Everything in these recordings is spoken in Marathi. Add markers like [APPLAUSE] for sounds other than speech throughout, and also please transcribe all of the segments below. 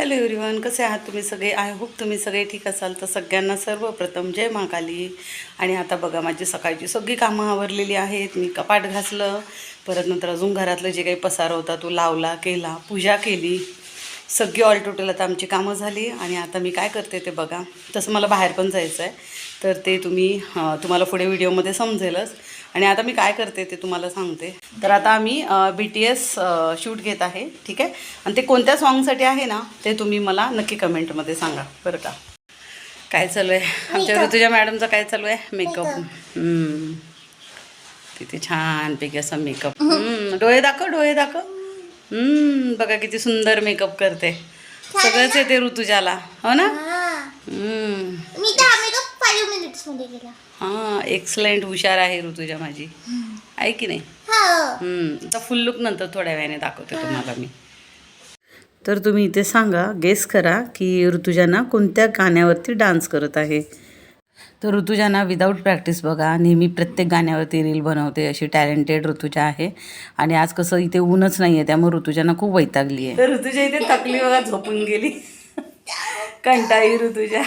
हॅलो एव्हरीवन कसे आहात तुम्ही सगळे? आय होप तुम्ही सगळे ठीक असाल. तर सगळ्यांना सर्वप्रथम जय महाकाली. आणि आता बघा माझी सकाळची सगळी कामं आवरलेली आहेत. मी कपाट घासलं. परत नंतर अजून घरातलं जे काही पसारा होता तो लावला केला पूजा केली. सगळी ऑल टोटल आता आमची कामं झाली. आणि आता मी काय करते ते बघा. तसं मला बाहेर पण जायचं आहे तर ते तुम्ही तुम्हाला पुढे व्हिडिओमध्ये समजेलच. आणि आता मी काय करते ते तुम्हाला सांगते. तर आता आम्ही बी टी एस शूट घेत आहे ठीक आहे? आणि ते कोणत्या सॉन्गसाठी आहे ना ते तुम्ही मला नक्की कमेंटमध्ये सांगा बरं का? काय चालू आहे? आमच्या ऋतुजा मॅडमचं काय चालू आहे? मेकअप किती छानपैकी असा मेकअप डोळे दाखव डोळे दाखव. बघा किती सुंदर मेकअप करते. सगळंच येते ऋतुजाला. हो ना. मी दहा मेकअप फाईव्ह मिनिट्समध्ये केला हां एक्सलंट हुशार आहे ऋतुजा माझी. आहे की नाही? हो. आता फुल लुक नंतर थोड्या वेळाने दाखवते तुम्हाला मी. तर तुम्ही इथे सांगा गेस करा की ऋतुजाना कोणत्या गाण्यावरती डान्स करत आहे? तर ऋतुजाना विदाऊट प्रॅक्टिस बघा नेहमी प्रत्येक गाण्यावरती रील बनवते अशी टॅलेंटेड ऋतुजा आहे. आणि आज कसं इथे ऊनच नाही आहे त्यामुळे ऋतुजाना खूप वैतागली आहे तर ऋतुजा इथे थकली बघा झोपून गेली. कंटाळी ऋतुजा.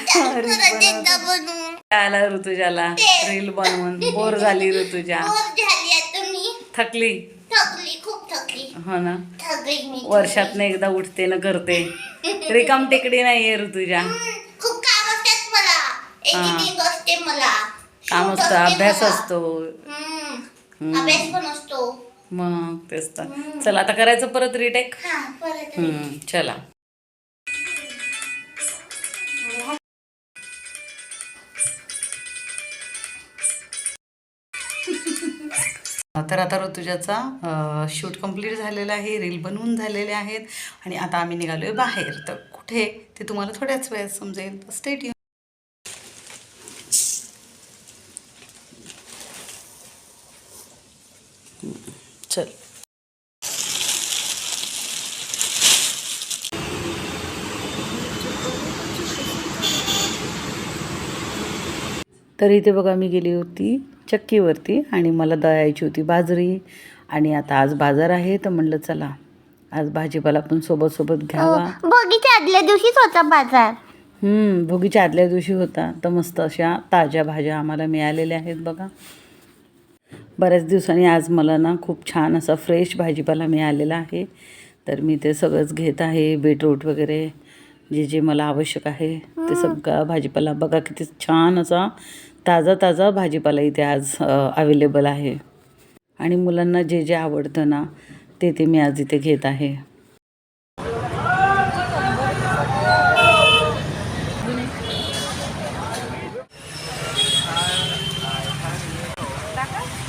[LAUGHS] आला ऋतुजाला. रील बनवून. बोर झाली ऋतुजा. थकली. हो ना. वर्षात एकदा उठते ना करते. रिकाम टेकडी नाहीये ऋतुजा. काम असते अभ्यास. असतो. मग तेच तर. चला आता करायचं परत रिटेक हा चला. तर आता ऋतुजाचा शूट कंप्लीट झालेला आहे रील बनवून झालेले आहेत आणि आता आम्ही निघालो आहे बाहेर. तर कुठे ते तुम्हाला थोड्याच वेळात समजेल. स्टेट चल. तर इथे बघा मी गेली होती. चक्कीवरती आणि मला दळायची होती बाजरी. आणि आता आज बाजार आहे तर म्हणलं चला आज भाजीपाला पण सोबत सोबत घ्यावा बघीच्या आदल्या दिवशीच होता बाजार. हम्म, भोगीच्या आदल्या दिवशी होता. तर मस्त अशा ताज्या भाज्या आम्हाला मिळालेल्या आहेत बघा. बऱ्याच दिवसांनी आज मला ना खूप छान असा फ्रेश भाजीपाला मिळालेला आहे. तर मी ते सगळंच घेत आहे बीटरूट वगैरे जे जे मला आवश्यक आहे ते सगळा भाजीपाला. बघा किती छान असा ताजा ताजा भाजीपाला इथे आज अवेलेबल आहे. आणि मुलांना जे जे आवडतं ना ते ते मी आज इथे घेत आहे.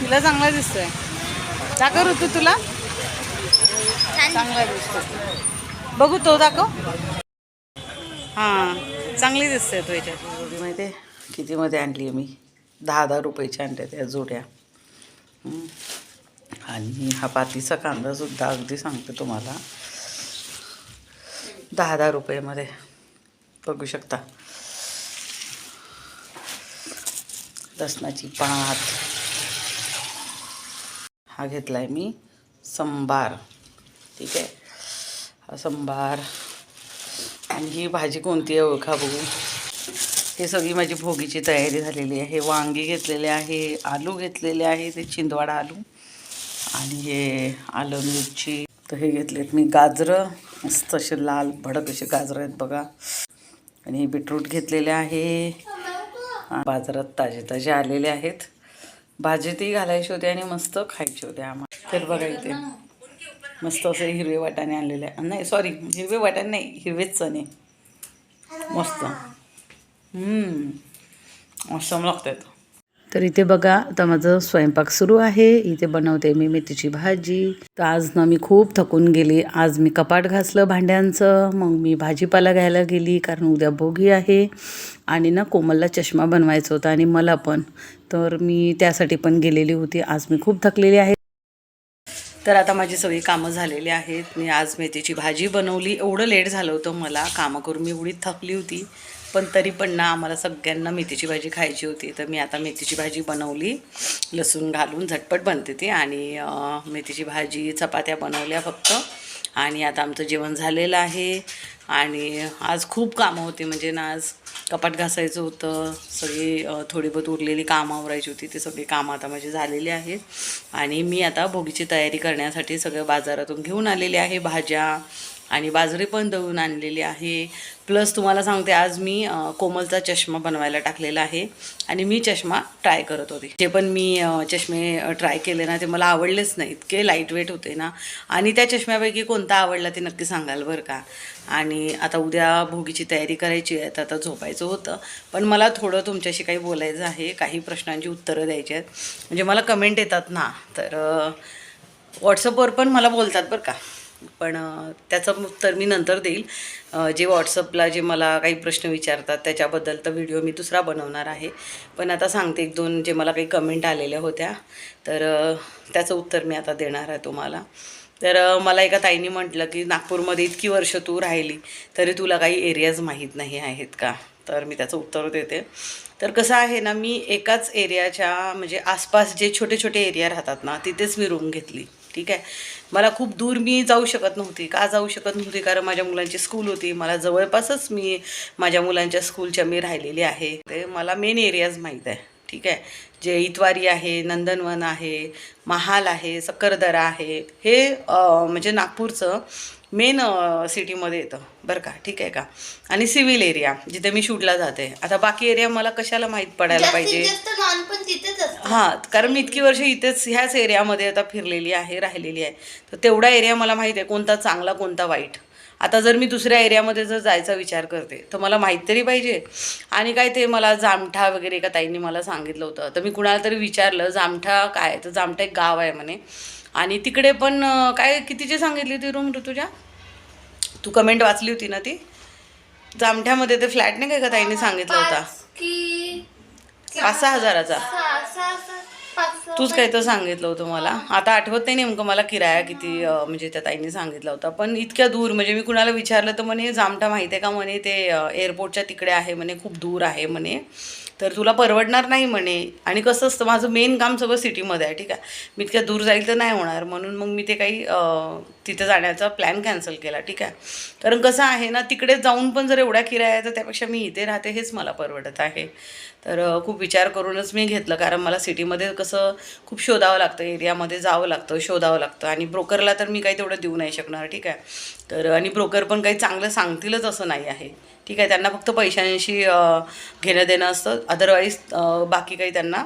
तिला चांगला दिसतोय. दाखव ऋतू तुला. चांगला दिसतोय. बघू तो दाखव. हां चांगली दिसते तो याच्यात. माहिती आहे कितीमध्ये आणली आहे मी? दहा दहा रुपयाच्या आणल्या त्या जोड्या. आणि हा पातीचा कांदासुद्धा अगदी सांगते तुम्हाला. दहा दहा रुपयामध्ये. बघू शकता. लसणाची पात. हा घेतला आहे मी संबार. ठीक आहे? हा संबार. आणि ही भाजी कोणती आहे? ओळखा बघू. हे सगळी माझी भोगीची तयारी झालेली आहे. वांगी घेतलेले आहे आलू घेतलेले आहे ते चिंदवाडा आलू आणि हे आलं मिरची. तर हे घेतलेत मी गाजरं. मस्त असे लाल भडक असे गाजरं आहेत बघा. आणि हे बीटरूट घेतलेले आहे. बाजारात ताजे ताजे आलेले आहेत. भाजीतही घालायचे होती आणि मस्त खायचे होती आम्हाला तर बघा इथे मस्त असे हिरवे वाटाणे आणलेले. आहे नाही सॉरी हिरवे वाटाणे नाही हिरवेच चणे. मस्त. हम्म. लागतात तर इथे बघा आता माझं स्वयंपाक सुरू आहे. इथे बनवते मी मेथीची भाजी. तर आज ना मी खूप थकून गेली. आज मी कपाट घासलं भांड्यांचं. मग मी भाजीपाला घ्यायला गेली कारण उद्या भोगी आहे. आणि ना कोमलला चष्मा बनवायचा होता आणि मला पण. तर मी त्यासाठी पण गेलेली होती. आज मी खूप थकलेली आहे. तर आता माझी सगळी कामं झालेली आहेत. मी आज मेथीची भाजी बनवली. एवढं लेट झालं होतं मला. कामं करून मी एवढी थकली होती. पण तरी पण ना आम्हाला सगळ्यांना मेथीची भाजी खायची होती. तर मी आता मेथीची भाजी बनवली. लसूण घालून झटपट बनते ती आणि मेथीची भाजी चपात्या बनवल्या फक्त. आणि आता आमचं जेवण झालेलं आहे. आणि आज खूप कामं होती. म्हणजे ना आज कपाट घासायचं होतं. सगळी थोडी बहुत उरलेली कामं आवरायची होती. ते सगळी कामं आता माझी झालेली आहेत. आणि मी आता भोगीची तयारी करण्यासाठी सगळं बाजारातून घेऊन आलेले आहे. भाज्या आणि बाजरी पण दळून आणलेली आहे. प्लस तुम्हाला सांगते आज मी कोमलचा चष्मा बनवायला टाकलेला आहे. आणि मी चष्मा ट्राय करत होते. जे पण मी चष्मे ट्राय केले ना ते मला आवडलेच नाही. इतके लाइट वेट होते ना. आणि त्या चष्म्यापैकी कोणता आवडला ते नक्की सांगाल बरं का? आणि आता उद्या भोगीची तयारी करायची आहे तर आता झोपायचं होतं. पण मला थोडं तुमच्याशी काही बोलायचं आहे काही प्रश्नांची उत्तरं द्यायची आहेत. म्हणजे मला कमेंट येतात ना तर व्हॉट्सअपवर पण मला बोलतात बरं का? पण त्याचं उत्तर मी नंतर देईल. जे व्हॉट्सअपला जे मला काही प्रश्न विचारतात त्याच्याबद्दल तर व्हिडिओ मी दुसरा बनवणार आहे. पण आता सांगते एक दोन जे मला काही कमेंट आलेल्या होत्या. तर त्याचं उत्तर मी आता देणार आहे तुम्हाला. तर मला एका ताईने म्हटलं की नागपूरमध्ये इतकी वर्ष तू राहिली तरी तुला काही एरियाज माहीत नाही आहेत का? तर मी त्याचं उत्तर देते. तर कसं आहे ना मी एकाच एरियाच्या म्हणजे आसपास जे छोटे छोटे एरिया राहतात ना तिथेच मी रूम घेतली. ठीक आहे? मला खूप दूर मी जाऊ शकत नव्हती. का जाऊ शकत नव्हती? कारण माझ्या मुलांची स्कूल होती. मला जवळपासच मी माझ्या मुलांच्या स्कूलच्या मी राहिलेली आहे. ते मला मेन एरियाज माहीत आहे. ठीक आहे? जे इतवारी आहे नंदनवन आहे महाल आहे सक्करदरा आहे. हे म्हणजे नागपूरचं मेन सिटीमध्ये येतं. बरं का ठीक आहे का? आणि सिव्हिल एरिया जिथे मी शूटला जाते. आता बाकी एरिया मला कशाला माहीत पडायला पाहिजे? हां कारण मी इतकी वर्ष इथेच ह्याच एरियामध्ये आता फिरलेली आहे राहिलेली आहे. तर तेवढा एरिया मला माहीत आहे कोणता चांगला कोणता वाईट. आता जर मी दुसऱ्या एरियामध्ये जर जायचा विचार करते तर मला माहीत तरी पाहिजे. आणि काय ते मला जामठा वगैरे एका ताईंनी मला सांगितलं होतं. तर मी कुणाला तरी विचारलं जामठा काय तर जामठा एक गाव आहे म्हणे. आणि तिकडे पण काय कितीची सांगितली होती रूम ऋतुजा? तू कमेंट वाचली होती ना ती? जामठ्यामध्ये ते फ्लॅट नाही काय का ताईंनी सांगितलं होता? पाच सहा हजाराचा. तूच काही तर सांगितलं होतं मला. आता आठवत नाही नेमकं मला किराया किती म्हणजे त्या ताईंनी सांगितला होता. पण इतक्या दूर म्हणजे मी कुणाला विचारलं तर म्हणे जामठा माहिती आहे का म्हणे ते एअरपोर्टच्या तिकडे आहे म्हणे खूप दूर आहे म्हणे. तर तुला परवडणार नाही म्हणे. आणि कसं असतं माझं मेन काम सगळं सिटीमध्ये आहे ठीक आहे? मी इतक्या दूर जाईल तर नाही होणार. म्हणून मग मी ते काही तिथे जाण्याचा प्लॅन कॅन्सल केला ठीक आहे? कारण कसं आहे ना तिकडे जाऊन पण जर एवढ्या किराया तर त्यापेक्षा मी इथे राहते हेच मला परवडत आहे. तर खूप विचार करूनच मी घेतलं. कारण मला सिटीमध्ये कसं खूप शोधावं लागतं एरियामध्ये जावं लागतं शोधावं लागतं. आणि ब्रोकरला तर मी काही तेवढं देऊ नाही शकणार ठीक आहे. तर आणि ब्रोकर पण काही चांगलं सांगतीलच असं नाही आहे. ठीक आहे त्यांना फक्त पैशांशी घेणं देणं असतं. अदरवाईज बाकी काही त्यांना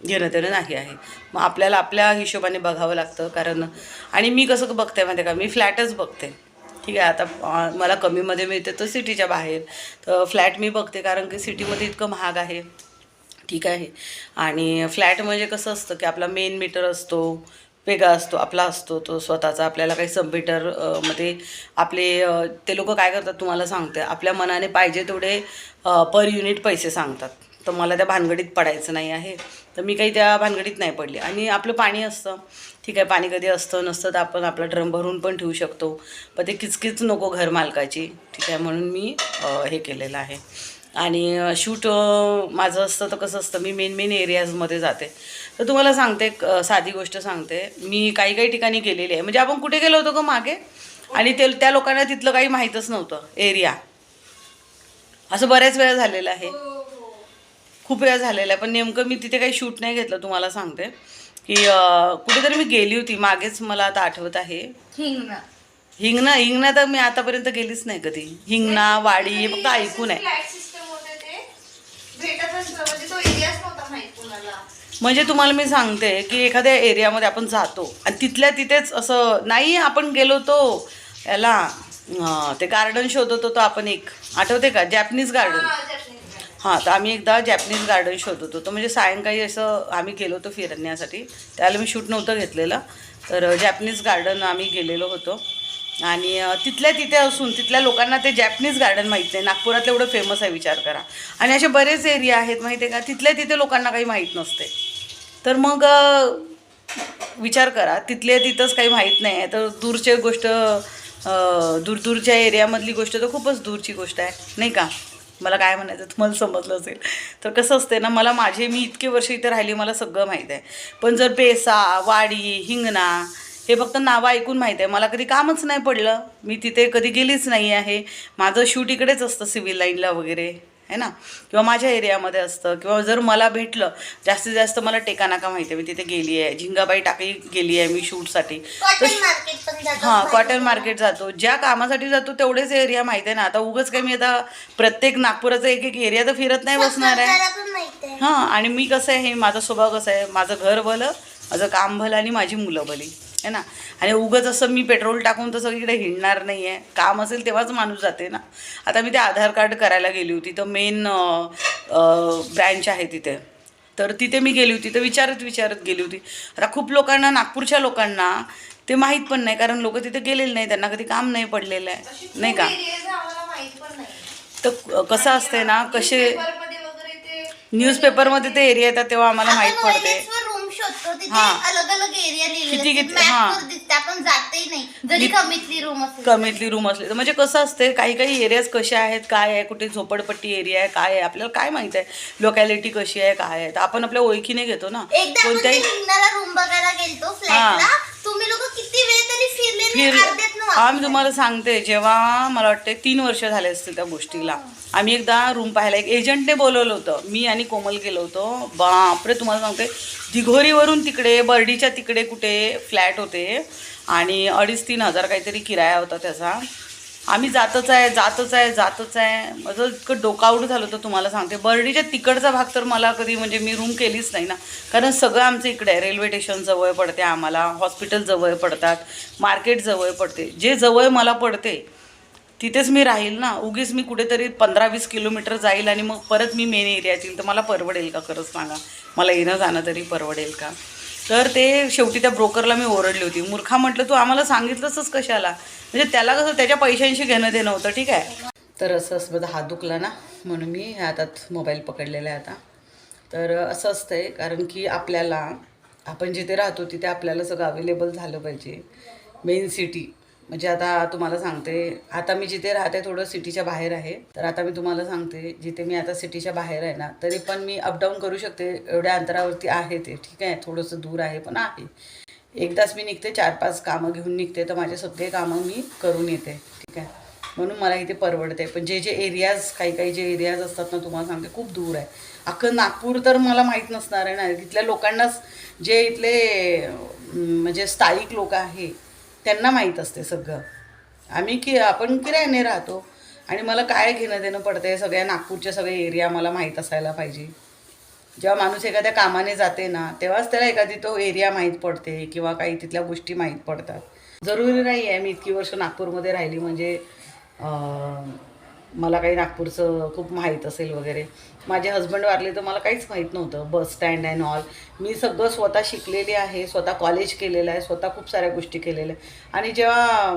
घेणं देणं नाही आहे. मग आपल्याला आपल्या हिशोबाने बघावं लागतं. कारण आणि मी कसं बघते माहिती आहे का? मी फ्लॅटच बघते. ठीक आहे आता मला कमीमध्ये मिळते तर सिटीच्या बाहेर. तर फ्लॅट मी बघते कारण की सिटीमध्ये इतकं महाग आहे. ठीक आहे. आणि फ्लॅट म्हणजे कसं असतं की आपला मेन मीटर असतो वेगळा असतो आपला असतो तो स्वतःचा आपल्याला काही सबमीटरमध्ये आपले ते लोक काय करतात तुम्हाला सांगते आपल्या मनाने पाहिजे तेवढे पर युनिट पैसे सांगतात. तर मला त्या भानगडीत पडायचं नाही आहे. तर मी काही त्या भानगडीत नाही पडली. आणि आपलं पाणी असतं. ठीक आहे पाणी कधी असतं नसतं तर आपण आपला ड्रम भरून पण ठेवू शकतो. पण ते किचकिच नको घर मालकाची. ठीक आहे म्हणून मी हे केलेलं आहे. आणि शूट माझं असतं तर कसं असतं मी मेन मेन एरियाजमध्ये जाते. तर तुम्हाला सांगते साधी गोष्ट सांगते. मी काही काही ठिकाणी गेलेली आहे. म्हणजे आपण कुठे गेलो होतो का मागे? आणि ते त्या लोकांना तिथलं काही माहीतच नव्हतं. एरिया असं बऱ्याच वेळा झालेलं आहे. हो, खूप वेळा झालेला आहे. पण नेमकं मी तिथे काही शूट नाही घेतलं तुम्हाला सांगते. की कुठेतरी मी गेली होती. मागेच मला आता आठवत आहे. हिंगणा. हिंगणा हिंगणा तर मी आतापर्यंत गेलीच नाही कधी. हिंगणा वाडी हे फक्त ऐकून आहे. म्हणजे म्हणजे तुम्हाला मी सांगते की एखाद्या एरियामध्ये आपण जातो आणि तिथल्या तिथेच असं नाही आपण गेलो तो याला ते गार्डन शोधत होतो आपण एक. आठवते का? जॅपनीज गार्डन हां तर आम्ही एकदा जॅपनीज गार्डन शोधत होतो. म्हणजे सायंकाळी असं आम्ही गेलो होतो फिरण्यासाठी. त्याला मी शूट नव्हतं घेतलेलं. तर जॅपनीज गार्डन आम्ही गेलेलो होतो. आणि तिथल्या तिथे असून तिथल्या लोकांना ते जॅपनीज गार्डन माहीत नाही. नागपुरातलं एवढं फेमस आहे विचार करा. आणि असे बरेच एरिया आहेत माहिती आहे का? तिथल्या तिथे लोकांना काही माहीत नसते. तर मग विचार करा. तिथल्या तिथंच काही माहीत नाही आहे. तर दूरचे गोष्ट दूरदूरच्या एरियामधली गोष्ट तर खूपच दूरची गोष्ट आहे. नाही का? मला काय म्हणायचं तुम्हाला समजलं असेल. तर कसं असते ना मला माझे मी इतके वर्ष इथे राहिली मला सगळं माहीत आहे. पण जर पेसा वाडी हिंगणा हे फक्त नावं ऐकून माहीत आहे. मला कधी कामच नाही पडलं. मी तिथे कधी गेलीच नाही आहे. माझं शूट इकडेच असतं सिव्हिल लाईनला वगैरे. है ना? किंवा माझ्या एरियामध्ये असतं. किंवा जर मला भेटलं जास्तीत जास्त मला टेकानाका माहिती आहे? मी तिथे गेली आहे. झिंगाबाई टाकळी गेली आहे मी शूटसाठी. हां कॉटन मार्केट जातो. ज्या कामासाठी जातो तेवढेच एरिया माहिती आहे ना. आता उगच काय मी आता प्रत्येक नागपुराचा एक एक एरिया तर फिरत नाही बसणार आहे. हां आणि मी कसं आहे हे माझा स्वभाव कसा आहे? माझं घर भलं माझं काम भलं आणि माझी मुलं भली. है ना? आणि उगच असं मी पेट्रोल टाकून तर सगळीकडे हिंडणार नाही आहे काम असेल तेव्हाच माणूस जाते ना. आता मी ते आधार कार्ड करायला गेली होती तर मेन ब्रँच आहे तिथे. तर तिथे मी गेली होती तर विचारत विचारत गेली होती. आता खूप लोकांना नागपूरच्या लोकांना ते माहीत पण नाही कारण लोक तिथे गेलेले नाही त्यांना कधी काम नाही पडलेलं आहे. नाही का? तर कसं असते ना कसे न्यूजपेपरमध्ये ते एरिया येतात तेव्हा आम्हाला माहीत पडते. शोधतो. तिथे हा. अलग अलग एरिया किती- लिहिलेले किती- हा. दिसते. आपण जातही नाही. जरी कमीतली रूम असेल कमीतली रूम असले तर म्हणजे कसं असते काही काही एरियाज कसे आहेत काय आहे कुठे झोपडपट्टी एरिया आहे काय आहे आपल्याला काय माहीत आहे? लोकॅलिटी कशी आहे काय आहे? तर आपण आपल्या ओळखीने घेतो ना. एकदा आपण कोणत्याही रूम बघायला गेलतो फ्लॅटला तुम्ही लोक किती वेळ तरी फिरले नाही, फिर अर्ध्यात न हा मी तुम्हाला सांगते जेव्हा मला वाटते तीन वर्ष झाले असतील त्या गोष्टीला. आम्ही एकदा रूम पाहायला एक एजंटने बोलवलं होतं. मी आणि कोमल गेलो होतो. बापरे तुम्हाला सांगते दिघोरीवरून तिकडे बर्डीच्या तिकडे कुठे फ्लॅट होते आणि अडीच तीन हजार काहीतरी किराया होता त्याचा. आम्ही जातच आहे जातच आहे जातच आहे. माझं इतकं डोकावूट झालं होतं तुम्हाला सांगते. बर्डीच्या तिकडचा भाग तर मला कधी म्हणजे मी रूम केलीच नाही ना. कारण सगळं आमचं इकडे आहे. रेल्वे स्टेशन जवळ पडते आम्हाला हॉस्पिटल जवळ पडतात मार्केट जवळ पडते. जे जवळ मला पडते तिथेच मी राहील ना उगीच मी कुठेतरी पंधरा वीस किलोमीटर जाईल आणि मग परत मी मेन एरियात येईल तर मला परवडेल का? खरंच सांगा. मला येणं जाणं तरी परवडेल का? तर ते शेवटी त्या ब्रोकरला मी ओरडली होती. मूर्खा म्हटलं तू आम्हाला सांगितलंसच कशाला? म्हणजे त्याला कसं त्याच्या पैशांशी घेणं देणं होतं ठीक आहे? तर असं माझा हात दुखला ना म्हणून मी हातात मोबाईल पकडलेला आहे आता. तर असं असतं आहे कारण की आपल्याला आपण जिथे राहतो तिथे आपल्याला सगळं अवेलेबल झालं पाहिजे. मेन सिटी म्हणजे आता तुम्हाला सांगते आता मी जिथे राहते थोडं सिटीच्या बाहेर आहे. तर आता मी तुम्हाला सांगते जिथे मी आता सिटीच्या बाहेर आहे ना तरी पण मी अपडाऊन करू शकते एवढ्या अंतरावरती आहे ते. ठीक आहे थोडंसं दूर आहे पण आहे. एकदाच मी निघते चार पाच कामं घेऊन निघते तर माझे सगळे कामं मी करून येते. ठीक आहे. म्हणून मला इथे परवडते. पण जे जे एरियाज काही काही जे एरियाज असतात ना तुम्हाला सांगते खूप दूर आहे. अख्खं नागपूर तर मला माहीत नसणार आहे ना. तिथल्या लोकांनाच जे इथले म्हणजे स्थायिक लोक आहे त्यांना माहीत असते सगळं. आम्ही कि आपण किरायाने राहतो. आणि मला काय घेणं देणं पडतं आहे सगळ्या नागपूरच्या सगळे एरिया मला माहीत असायला पाहिजे. जेव्हा माणूस एखाद्या कामाने जाते ना तेव्हाच त्याला एखादी तो एरिया माहीत पडते किंवा काही तिथल्या गोष्टी माहीत पडतात. जरुरी नाही आहे मी इतकी वर्ष नागपूरमध्ये राहिली म्हणजे मला काही नागपूरचं खूप माहीत असेल वगैरे. माझे हस्बंड वारले तर मला काहीच माहीत नव्हतं. बस स्टँड अँड ऑल मी सगळं स्वतः शिकलेली आहे स्वतः कॉलेज केलेलं आहे स्वतः खूप साऱ्या गोष्टी केलेल्या आहे आणि जेव्हा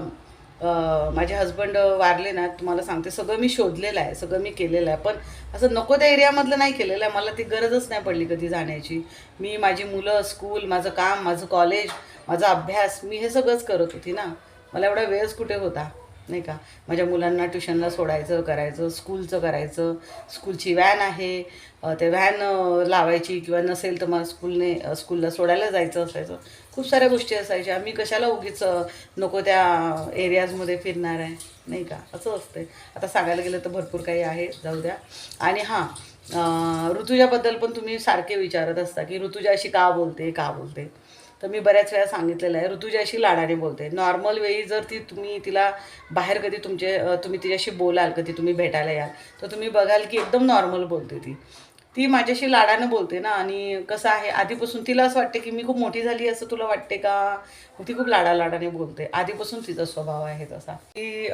माझे हस्बंड वारले ना तुम्हाला सांगते सगळं मी शोधलेलं आहे सगळं मी केलेलं आहे. पण असं नको त्या एरियामधलं नाही केलेलं आहे. मला ती गरजच नाही पडली कधी जाण्याची. मी माझी मुलं स्कूल माझं काम माझं कॉलेज माझा अभ्यास मी हे सगळंच करत होती ना. मला एवढा वेळच कुठे होता? नाही का? माझ्या मुलांना ट्युशनला सोडायचं करायचं स्कूलचं करायचं. स्कूलची व्हॅन आहे. ते व्हॅन लावायची किंवा नसेल तर मला स्कूलने स्कूलला सोडायला जायचं असायचं. खूप साऱ्या गोष्टी असायच्या. मी कशाला उगीच नको त्या एरियाजमध्ये फिरणार आहे? नाही का? असं असते आता सांगायला गेलं तर भरपूर काही आहे. जाऊ द्या. आणि हां ऋतुजाबद्दल पण तुम्ही सारखे विचारत असता की ऋतुजा अशी का बोलते का बोलते? तर मी बऱ्याच वेळा सांगितलेलं आहे. ऋतुजाशी लाडाने बोलते. नॉर्मल वेळी जर ती तुम्ही तिला बाहेर कधी तुमचे तुम्ही तिच्याशी बोलाल कधी तुम्ही भेटायला याल तर तुम्ही बघाल की एकदम नॉर्मल बोलते ती. ती माझ्याशी लाडानं बोलते ना आणि कसं आहे आधीपासून तिला असं वाटते की मी खूप मोठी झाली असं तुला वाटते का? ती खूप लाडा लाडाने बोलते. आधीपासून तिचा स्वभाव आहे तसा. ती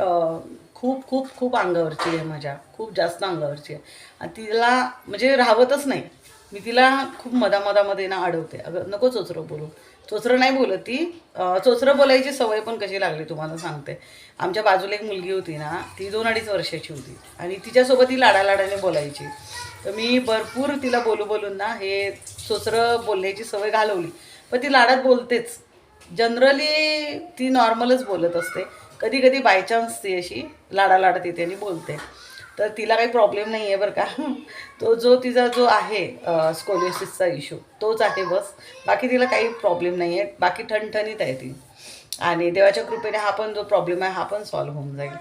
खूप खूप खूप अंगावरची आहे माझ्या. खूप जास्त अंगावरची आहे. आणि तिला म्हणजे राहतच नाही. मी तिला खूप मधामधामध्ये ना अडवते. अगं नकोच उचरो बोलू. चोचरं नाही बोलत ती. चोचरं बोलायची सवय पण कशी लागली तुम्हाला सांगते. आमच्या बाजूला एक मुलगी होती ना ती दोन अडीच वर्षाची होती. आणि तिच्यासोबत ती लाडालाडाने बोलायची. तर मी भरपूर तिला बोलू बोलून ना हे चोचरं बोलण्याची सवय घालवली. पण ती लाडात बोलतेच. जनरली ती नॉर्मलच बोलत असते. कधी कधी बायचान्स ती अशी लाडालाडात येते आणि बोलते. तर तिला काही प्रॉब्लेम नाही आहे बरं का. [LAUGHS] तो जो तिचा जो आहे स्कोलिओसिसचा इश्यू तोच आहे बस. बाकी तिला काही प्रॉब्लेम नाही आहे बाकी ठणठणीत आहे ती. आणि देवाच्या कृपेने हा पण जो प्रॉब्लेम आहे हा पण सॉल्व्ह होऊन जाईल.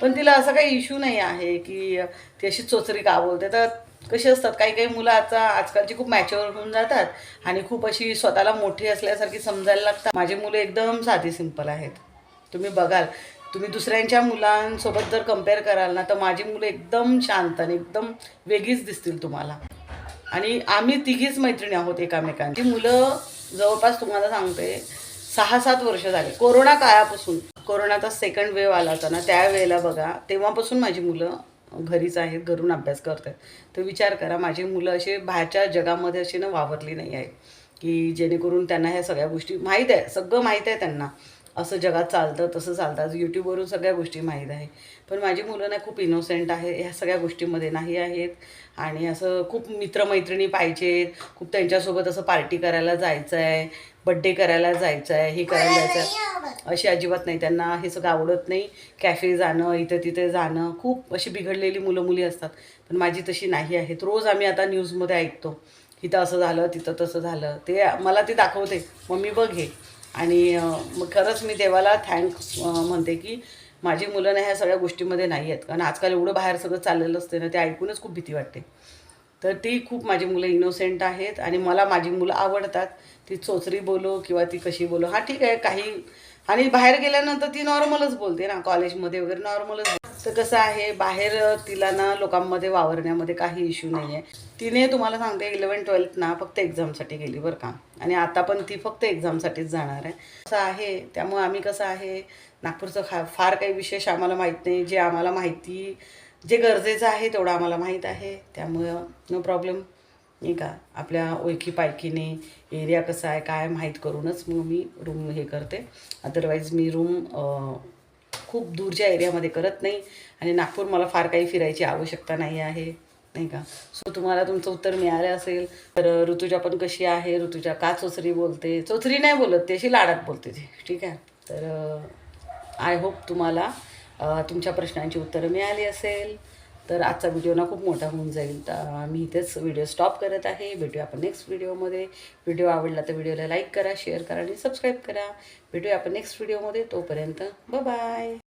पण तिला असा काही इश्यू नाही आहे की ती अशी चोचरी का बोलते? तर कशी असतात? काही काही मुलं आता आजकालची खूप मॅच्युअर होऊन जातात आणि खूप अशी स्वतःला मोठी असल्यासारखी समजायला लागतात. माझी मुलं एकदम साधी सिंपल आहेत. तुम्ही बघाल. तुम्ही दुसऱ्यांच्या मुलांसोबत जर कंपेअर कराल ना तर माझी मुलं एकदम शांत आणि एकदम वेगळीच दिसतील तुम्हाला. आणि आम्ही तिघीच मैत्रिणी आहोत एकामेकांची. मुलं जवळपास तुम्हाला सांगते सहा सात वर्ष झाले. कोरोना काळापासून कोरोनाचा सेकंड वेव्ह आला होता ना त्यावेळेला बघा तेव्हापासून माझी मुलं घरीच आहेत घरून अभ्यास करत आहेत तर विचार करा माझी मुलं असे बाहेरच्या जगामध्ये अशी ना वावरली नाही आहेत. की जेणेकरून त्यांना ह्या सगळ्या गोष्टी माहीत आहे सगळं माहीत आहे त्यांना. असं जगात चालतं तसं चालतं. आज यूट्यूबवरून सगळ्या गोष्टी माहीत आहे. पण माझी मुलं ना खूप इनोसेंट आहे ह्या सगळ्या गोष्टीमध्ये नाही आहेत. आणि असं खूप मित्रमैत्रिणी पाहिजेत खूप त्यांच्यासोबत असं पार्टी करायला जायचं आहे बड्डे करायला जायचं आहे हे करायला जायचं आहे अशी अजिबात नाही त्यांना हे सगळं आवडत नाही. कॅफे जाणं इथे तिथे जाणं खूप अशी बिघडलेली मुलं मुली असतात. पण माझी तशी नाही आहेत. रोज आम्ही आता न्यूजमध्ये ऐकतो. इथं असं झालं तिथं तसं झालं. ते मला ते दाखवते. मम्मी बघ हे. आणि मग खरंच मी देवाला थँक्स म्हणते की माझी मुलं ना ह्या सगळ्या गोष्टीमध्ये नाही आहेत. कारण आजकाल एवढं बाहेर सगळं चाललेलं असते ना ते ऐकूनच खूप भीती वाटते. तर ती खूप माझी मुलं इनोसेंट आहेत आणि मला माझी मुलं आवडतात. ती चोचरी बोलो किंवा ती कशी बोलो हा ठीक आहे काही. आणि बाहेर गेल्यानंतर ती नॉर्मलच बोलते ना कॉलेजमध्ये वगैरे नॉर्मलच तर कसं आहे बाहेर तिला ना लोकांमध्ये वावरण्यामध्ये काही इश्यू नाही आहे तिने तुम्हाला सांगते इलेवन ट्वेल्थ ना फक्त एक्झामसाठी गेली बरं का. आणि आता पण ती फक्त एक्झामसाठीच जाणार आहे. असं आहे त्यामुळे आम्ही कसं आहे नागपूरचं खा फार काही विशेष आम्हाला माहीत नाही. जे आम्हाला माहिती जे गरजेचं आहे तेवढं आम्हाला माहीत आहे. त्यामुळं नो प्रॉब्लेम नाही का? आपल्या ओळखी पायकीने एरिया कसा आहे काय माहीत करूनच मग मी रूम हे करते. अदरवाईज मी रूम खूप दूरच्या एरियामध्ये करत नाही. आणि नागपूर मला फार काही फिरायची आवश्यकता नाही आहे नाही का? सो तुम्हाला तुमचं उत्तर मिळालं असेल. तर ऋतुजा पण कशी आहे? ऋतुजा का चोचरी बोलते? चोचरी नाही बोलत ती अशी लाडात बोलते ती. ठीक आहे? तर आय होप तुम्हाला तुमच्या प्रश्नांची उत्तरं मिळाली असेल. तर आजचा व्हिडिओ ना खूप मोठा होऊन जाईल. तर मी इथेच व्हिडिओ स्टॉप करत आहे. भेटूया आपण नेक्स्ट व्हिडिओमध्ये व्हिडिओ आवडला तर व्हिडिओला लाईक करा शेअर करा आणि सबस्क्राईब करा. भेटूया आपण नेक्स्ट व्हिडिओमध्ये तोपर्यंत बाय